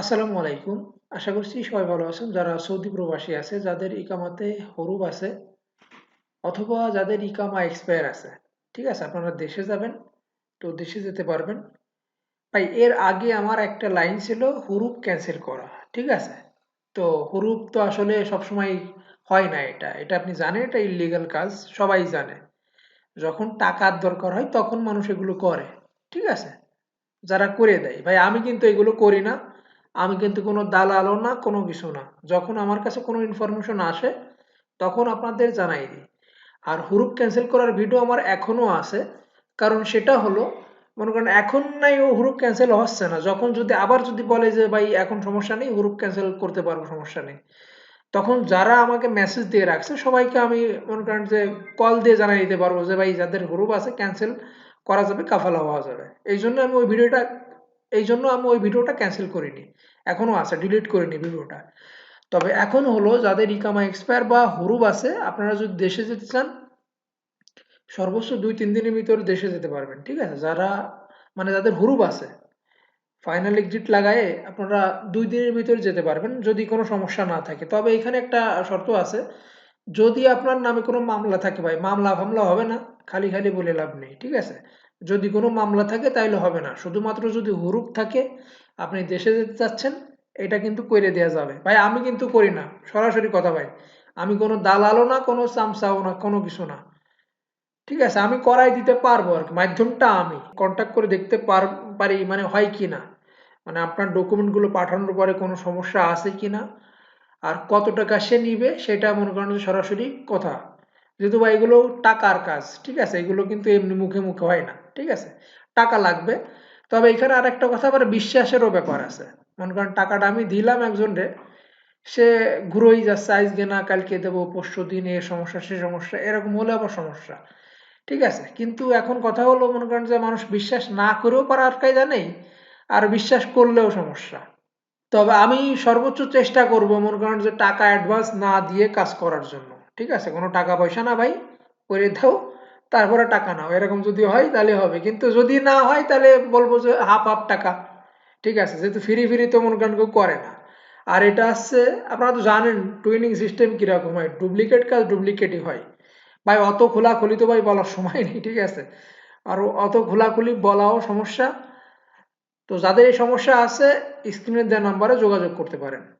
আসসালামু আলাইকুম। আশা করছি সবাই ভালো আছেন। যারা সৌদি প্রবাসী আছে, যাদের ইকামাতে হরুপ আছে, অথবা যাদের ইকামা এক্সপায়ার আছে, ঠিক আছে? আপনারা দেশে যাবেন, তো দেশে যেতে পারবেন। ভাই, এর আগে আমার একটা লাইন ছিল, হুরুপ ক্যান্সেল করা, ঠিক আছে? তো হুরুপ তো আসলে সবসময় হয় না এটা। এটা আপনি জানেন, এটা ইলিগাল কাজ, সবাই জানে। যখন টাকার দরকার হয়, তখন মানুষ এগুলো করে, ঠিক আছে? যারা করে দেয়। ভাই, আমি কিন্তু এগুলো করি না। আমি কিন্তু কোনো দালালও না, কোনো কিছু না। যখন আমার কাছে কোনো ইনফরমেশন আসে, তখন আপনাদের জানাই দিই। আর হুরুপ ক্যান্সেল করার ভিডিও আমার এখনও আছে, কারণ সেটা হলো, মনে করেন এখন নাই ও হুরুপ ক্যান্সেল হচ্ছে না। যখন যদি আবার যদি বলে যে, ভাই, এখন সমস্যা নেই, হুরুপ ক্যান্সেল করতে পারব, সমস্যা নেই। তখন যারা আমাকে মেসেজ দিয়ে রাখছে, সবাইকে আমি মনে করেন যে কল দিয়ে জানাই দিতে পারব যে, ভাই, যাদের হুরুপ আছে ক্যান্সেল করা যাবে, কাফালা হওয়া যাবে। এই জন্য আমি ওই ভিডিওটা এই জন্য আমি ওই ভিডিওটা ক্যান্সেল করিনি। এখনও আছে ডিলিট করিনি ভিডিওটা। তবে এখন হলো যাদের ইকামা এক্সপায়ার বা হুরুব আছে, আপনারা যদি দেশে যেতে চান, সর্বোচ্চ দুই, তিন দিনের ভিতরে দেশে যেতে পারবেন, ঠিক আছে? যারা মানে যাদের হুরুব আছে ফাইনাল এক্সিট লাগায়ে আপনারা দুই দিনের ভিতরে যেতে পারবেন, যদি কোনো সমস্যা না থাকে। তবে এখানে একটা শর্ত আছে, যদি আপনার নামে কোনো মামলা থাকে ভাই, মামলা ফামলা হবে না, খালি খালি বলে লাভ নেই, ঠিক আছে? যদি কোনো মামলা থাকে তাইলে হবে না। শুধুমাত্র যদি হুরুপ থাকে, আপনি দেশে যেতে চাচ্ছেন, এটা কিন্তু করে দেওয়া যাবে। ভাই, আমি কিন্তু করি না। সরাসরি কথা ভাই, আমি কোনো দালালও না, কোনো চামচাও না, কোনো কিছু না। ঠিক আছে, আমি করাই দিতে পারব আর মাধ্যমটা আমি। কন্ট্যাক্ট করে দেখতে পারি মানে হয় কি না? মানে আপনার ডকুমেন্টগুলো পাঠানোর পরে কোনো সমস্যা আছে কি না? আর কত টাকা সে নিবে, সেটা মনে করেন সরাসরি কথা। যেহেতু ভাই এগুলো টাকার কাজ, ঠিক আছে, এগুলো কিন্তু এমনি মুখে মুখে হয় না। ঠিক আছে? টাকা লাগবে। তবে এখানে আর একটা কথা, আবার বিশ্বাসেরও ব্যাপার আছে। মনে করেন টাকাটা আমি দিলাম একজনরে, সে ঘুরোই যাচ্ছে, আজকে না কালকে দেবো, পরশু দিন সমস্যা, সে সমস্যা, এরকম হলে আবার সমস্যা। ঠিক আছে? কিন্তু এখন কথা হলো মনে করেন যে মানুষ বিশ্বাস না করেও পারার কায়দা নেই, আর বিশ্বাস করলেও সমস্যা। তবে আমি সর্বোচ্চ চেষ্টা করব মনে করেন যে টাকা অ্যাডভান্স না দিয়ে কাজ করার জন্য। ঠিক আছে? কোনো টাকা পয়সা না ভাই, করে দাও। তারপরে টাকা নাও। এরকম যদি হয় তাহলে হবে। কিন্তু যদি না হয় তাহলে বলব যে হাফ হাফ টাকা। ঠিক আছে, যেহেতু ফ্রি ফ্রি তো মনে করেন কেউ করে না। আর এটা আসছে, আপনারা তো জানেন টুইনিং সিস্টেম কীরকম হয়। ডুপ্লিকেট কাজ ডুপ্লিকেটই হয়। ভাই, অত খোলাখুলি তো ভাই বলার সময় নেই, ঠিক আছে? আর অত খোলাখুলি বলাও সমস্যা। তো যাদের এই সমস্যা আছে স্ক্রিনের দেওয়া নাম্বারে যোগাযোগ করতে পারেন।